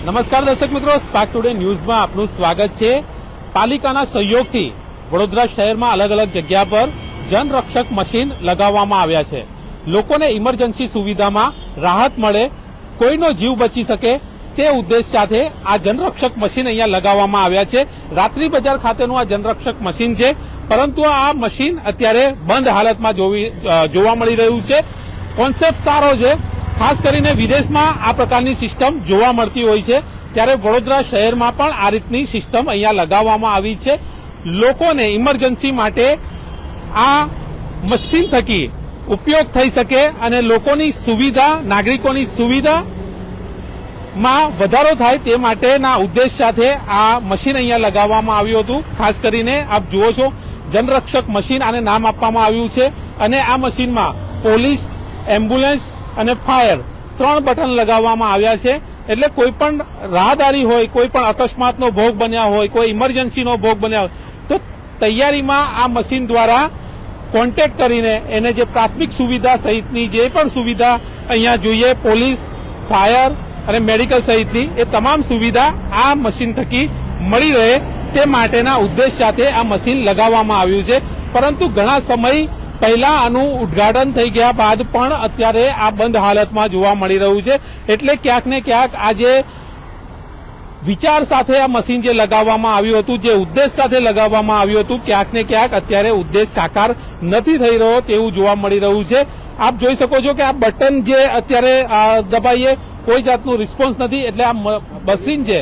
નમસ્કાર દર્શક મિત્રો સ્પાર્ક ટુડે ન્યૂઝમાં આપનું સ્વાગત છે. પાલિકાના સહયોગથી વડોદરા શહેરમાં અલગ અલગ જગ્યા પર જનરક્ષક મશીન લગાવવામાં આવ્યા છે. લોકોને ઇમરજન્સી સુવિધામાં રાહત મળે, કોઈનો જીવ બચી શકે તે ઉદ્દેશ સાથે આ જનરક્ષક મશીન અહીંયા લગાવવામાં આવ્યા છે. રાત્રિ બજાર ખાતેનું આ જનરક્ષક મશીન છે, પરંતુ આ મશીન અત્યારે બંધ હાલતમાં જોવી જોવા મળી રહ્યું છે. કોન્સેપ્ટ સારો છે ખાસ કરીને વિદેશમાં આ પ્રકારની સિસ્ટમ જોવા મળતી હોય છે. ત્યારે વડોદરા શહેરમાં પણ આ રીતની સિસ્ટમ અહીંયા લગાવવામાં આવી છે. લોકોને ઇમરજન્સી માટે આ મશીન થકી ઉપયોગ થઈ શકે અને લોકોની સુવિધા, નાગરિકોની સુવિધા માં વધારો થાય તે માટેના ઉદ્દેશ સાથે આ મશીન અહીંયા લગાવવામાં આવ્યું હતું. ખાસ કરીને આપ જુઓ છો, જનરક્ષક મશીન આને નામ આપવામાં આવ્યું છે. અને આ મશીનમાં પોલીસ, એમ્બ્યુલન્સ અને ફાયર. ત્રણ બટન લગાવવામાં આવ્યા છે. એટલે કોઈ પણ રાહદારી હોય, કોઈ પણ અકસ્માતનો ભોગ બન્યા હોય, કોઈ ઇમરજન્સીનો ભોગ બન્યા હોય, તો તૈયારીમાં આ મશીન દ્વારા કોન્ટેક્ટ કરીને એને જે પ્રાથમિક સુવિધા સહિતની જે પણ સુવિધા અહીંયા જોઈએ, પોલીસ, ફાયર અને મેડિકલ સહિતની, એ તમામ સુવિધા આ મશીન થકી મળી રહે તે માટેના ઉદ્દેશ સાથે આ મશીન લગાવવામાં આવ્યું છે. પરંતુ ઘણા સમય પહેલા આનું ઉદ્ઘાટન થઈ ગયા બાદ પણ અત્યારે આ બંધ હાલતમાં જોવા મળી રહ્યું છે. એટલે ક્યાંક ને ક્યાંક આજે વિચાર સાથે આ મશીન જે લગાવવામાં આવ્યું હતું, જે ઉદ્દેશ સાથે લગાવવામાં આવ્યું હતું, ક્યાંક ને ક્યાંક અત્યારે ઉદ્દેશ સાકાર નથી થઈ રહ્યો તેવું જોવા મળી રહ્યું છે. આપ જોઈ શકો છો કે આ બટન જે અત્યારે દબાઈએ કોઈ જાતનું રિસ્પોન્સ નથી, એટલે આ મશીન છે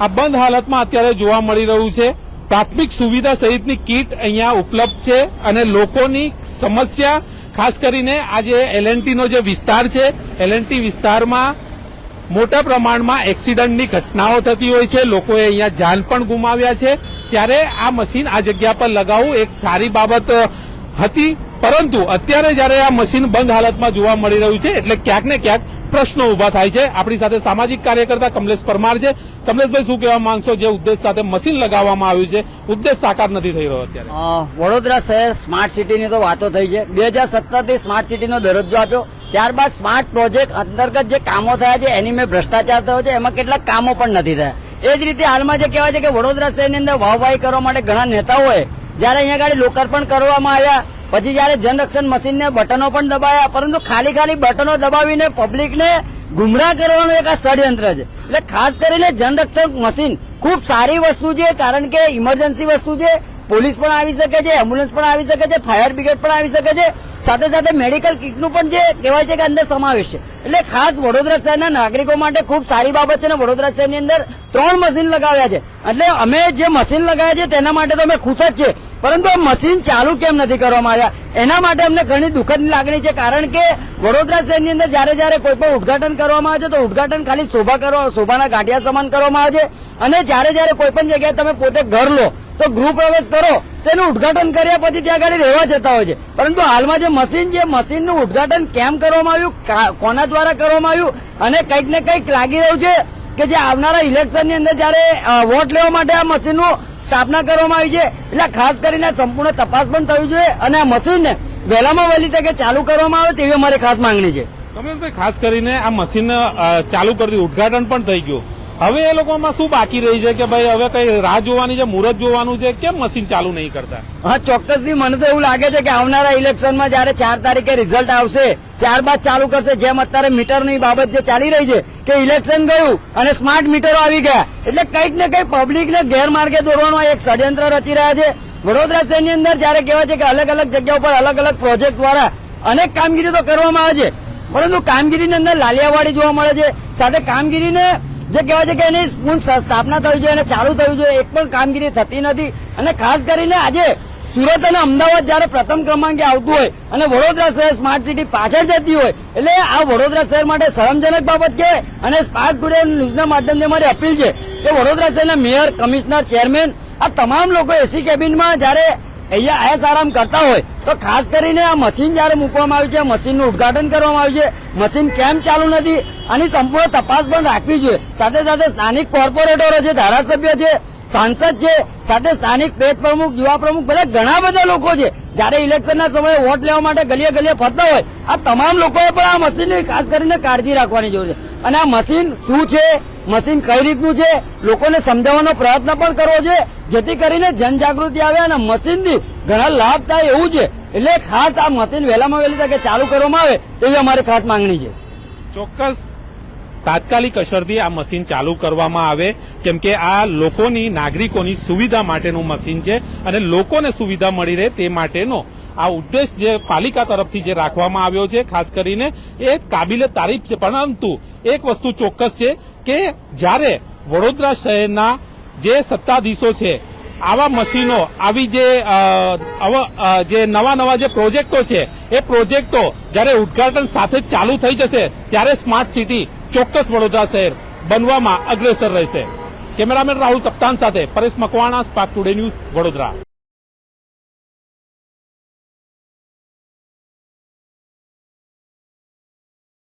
આ બંધ હાલતમાં અત્યારે જોવા મળી રહ્યું છે. પ્રાથમિક સુવિધા સહિતની કીટ અહીંયા ઉપલબ્ધ છે અને લોકોની સમસ્યા, ખાસ કરીને આ જે એલએનટી જે વિસ્તાર છે, એલએનટી વિસ્તારમાં મોટા પ્રમાણમાં એક્સિડન્ટની ઘટનાઓ થતી હોય છે. લોકોએ અહીંયા જાન પણ ગુમાવ્યા છે. ત્યારે આ મશીન આ જગ્યા પર લગાવવું એક સારી બાબત હતી. પરંતુ અત્યારે જ્યારે આ મશીન બંધ હાલતમાં જોવા મળી રહ્યું છે, એટલે ક્યાંક ને ક્યાંક પ્રશ્નો ઊભા થાય છે. આપણી સાથે સામાજિક કાર્યકર્તા કમલેશ પરમાર છે. કમલેશભાઈ, શું કહેવા માંગશો? જે ઉદ્દેશ સાથે મશીન લગાવવામાં આવ્યું છે. ઉદ્દેશ સાકાર નથી થઈ રહ્યો અત્યારે. વડોદરા શહેર સ્માર્ટ સિટીની તો વાતો થઈ છે. બે હજાર સત્તરથી સ્માર્ટ સિટીનો દરજ્જો આપ્યો. ત્યારબાદ સ્માર્ટ પ્રોજેક્ટ અંતર્ગત જે કામો થયા છે, એની મેં ભ્રષ્ટાચાર થયો છે, એમાં કેટલાક કામો પણ નથી થયા. એ જ રીતે હાલમાં જે કહેવાય છે કે વડોદરા શહેરની અંદર વાહવાહી કરવા માટે ઘણા નેતાઓએ જ્યારે અહીંયા આગળ લોકાર્પણ કરવામાં આવ્યા પછી જ્યારે જનરક્ષણ મશીનને બટનો પણ દબાયા, પરંતુ ખાલી ખાલી બટનો દબાવીને પબ્લિકને ગુમરાહ કરવાનું એક આ ષડયંત્ર છે. એટલે ખાસ કરીને જનરક્ષક મશીન ખૂબ સારી વસ્તુ છે, કારણ કે ઇમરજન્સી વસ્તુ છે. પોલીસ પણ આવી શકે છે, એમ્બ્યુલન્સ પણ આવી શકે છે, ફાયર બ્રિગેડ પણ આવી શકે છે. સાથે સાથે મેડિકલ કિટનું પણ જે કહેવાય છે કે અંદર સમાવેશ છે. એટલે ખાસ વડોદરા શહેરના નાગરિકો માટે ખૂબ સારી બાબત છે અને વડોદરા શહેરની અંદર ત્રણ મશીન લગાવ્યા છે. એટલે અમે જે મશીન લગાવ્યા છે તેના માટે તો અમે ખુશ જ છે પરંતુ મશીન ચાલુ કેમ નથી કરવામાં આવ્યા? એના માટે અમને ઘણી દુઃખદ લાગણી છે, કારણ કે વડોદરા શહેરની અંદર જ્યારે જ્યારે કોઈ પણ ઉદઘાટન કરવામાં આવે છે, તો ઉદઘાટન ખાલી શોભા કરવા, શોભાના ગાંઠિયા સમાન કરવામાં આવે છે. અને જ્યારે જ્યારે કોઈ પણ જગ્યાએ તમે પોતે ઘર લો, તો ગૃહ પ્રવેશ કરો તેનું ઉદઘાટન કર્યા પછી ત્યાં આગળ રહેવા જતા હોય છે. પરંતુ હાલમાં જે મશીન છે, મશીનનું ઉદઘાટન કેમ કરવામાં આવ્યું? કોના દ્વારા કરવામાં આવ્યું? અને કંઈક ને કંઈક લાગી રહ્યું છે કે જે આવનારા ઇલેક્શનની અંદર જ્યારે વોટ લેવા માટે આ મશીનનું સ્થાપના કરવામાં આવી છે. એટલે ખાસ કરીને સંપૂર્ણ તપાસ પણ થવી જોઈએ અને આ મશીનને વહેલામાં વહેલી તકે ચાલુ કરવામાં આવે તેવી અમારી ખાસ માંગણી છે. ખાસ કરીને આ મશીન ચાલુ કરી ઉદઘાટન પણ થઈ ગયું. હવે એ લોકોમાં શું બાકી રહી છે કે ભાઈ હવે કઈ રાહ જોવાની છે, મુહૂર્ત જોવાનું છે? કેમ મશીન ચાલુ નહીં કરતા? હા, ચોક્કસથી મને તો એવું લાગે છે કે આવનારા ઇલેક્શનમાં જયારે ચાર તારીખે રિઝલ્ટ આવશે, ત્યારબાદ ચાલુ કરશે. જેમ અત્યારે મીટરની બાબત જે ચાલી રહી છે કે ઇલેક્શન ગયું અને સ્માર્ટ મીટરો આવી ગયા. એટલે કંઈક ને કંઈક પબ્લિકને ગેરમાર્ગે દોરવાનો એક ષડયંત્ર રચી રહ્યા છે. વડોદરા શહેરની અંદર જયારે કહેવાય છે કે અલગ અલગ જગ્યા ઉપર અલગ અલગ પ્રોજેક્ટ દ્વારા અનેક કામગીરી તો કરવામાં આવે છે. પરંતુ કામગીરીની અંદર લાલિયાવાડી જોવા મળે છે. સાથે કામગીરીને જે કહેવાય છે કે એની સ્થાપના થવી જોઈએ અને ચાલુ થવી જોઈએ, એક પણ કામગીરી થતી નથી. અને ખાસ કરીને આજે સુરત અને અમદાવાદ જયારે પ્રથમ ક્રમાંકે આવતું હોય અને વડોદરા શહેર સ્માર્ટ સિટી પાછળ જતી હોય, એટલે આ વડોદરા શહેર માટે શરમજનક બાબત છે અને સ્પાર્ક ટુડે ન્યૂઝના માધ્યમથી મારી અપીલ છે કે વડોદરા શહેરના મેયર, કમિશનર, ચેરમેન, આ તમામ લોકો એસી કેબિનમાં જયારે અહીંયા એસ કરતા હોય, તો ખાસ કરીને આ મશીન જયારે મૂકવામાં આવ્યું છે, મશીનનું ઉદઘાટન કરવામાં આવ્યું છે. મશીન કેમ ચાલુ નથી? આની સંપૂર્ણ તપાસ પણ રાખવી જોઈએ. સાથે સાથે સ્થાનિક કોર્પોરેટરો છે, ધારાસભ્ય છે, સાંસદ છે, સાથે સ્થાનિક પેજ પ્રમુખ, યુવા પ્રમુખ, બધા ઘણા બધા લોકો છે. જયારે ઇલેક્શનના સમયે વોટ લેવા માટે ગલીએ ગલીએ ફરતા હોય, આ તમામ લોકોએ પણ આ મશીનની ખાસ કરીને કાળજી રાખવાની જરૂર છે. અને આ મશીન શું છે? મશીન કઈ રીતનું છે? લોકોને સમજાવવાનો પ્રયત્ન પણ કરવો છે. જેથી કરીને જનજાગૃતિ આવે અને મશીનથી ઘણા લાભ થાય એવું છે. એટલે ખાસ આ મશીન વહેલામાં વહેલી તકે ચાલુ કરવામાં આવે એવી અમારી ખાસ માંગણી છે. ચોક્કસ. તાત્કાલિક અસરથી આ મશીન ચાલુ કરવામાં આવે. કેમ કે આ લોકોની, નાગરિકોની સુવિધા માટેનું મશીન છે અને લોકોને સુવિધા મળી રહે તે માટેનો આ ઉદ્દેશ જે પાલિકા તરફથી જે રાખવામાં આવ્યો છે, ખાસ કરીને એ કાબિલે તારીફ છે. પરંતુ એક વસ્તુ ચોક્કસ છે કે જ્યારે વડોદરા શહેરના જે સત્તાધીશો છે, આવા મશીનો, આવી જે જે નવા નવા જે પ્રોજેક્ટો છે, એ પ્રોજેક્ટો જ્યારે ઉદઘાટન સાથે જ ચાલુ થઈ જશે, ત્યારે સ્માર્ટ સિટી ચોક્કસ વડોદરા શહેર બનવામાં અગ્રેસર રહેશે. કેમેરામેન રાહુલ કપ્તાન સાથે Paresh Makwana, spark today news Vadodara.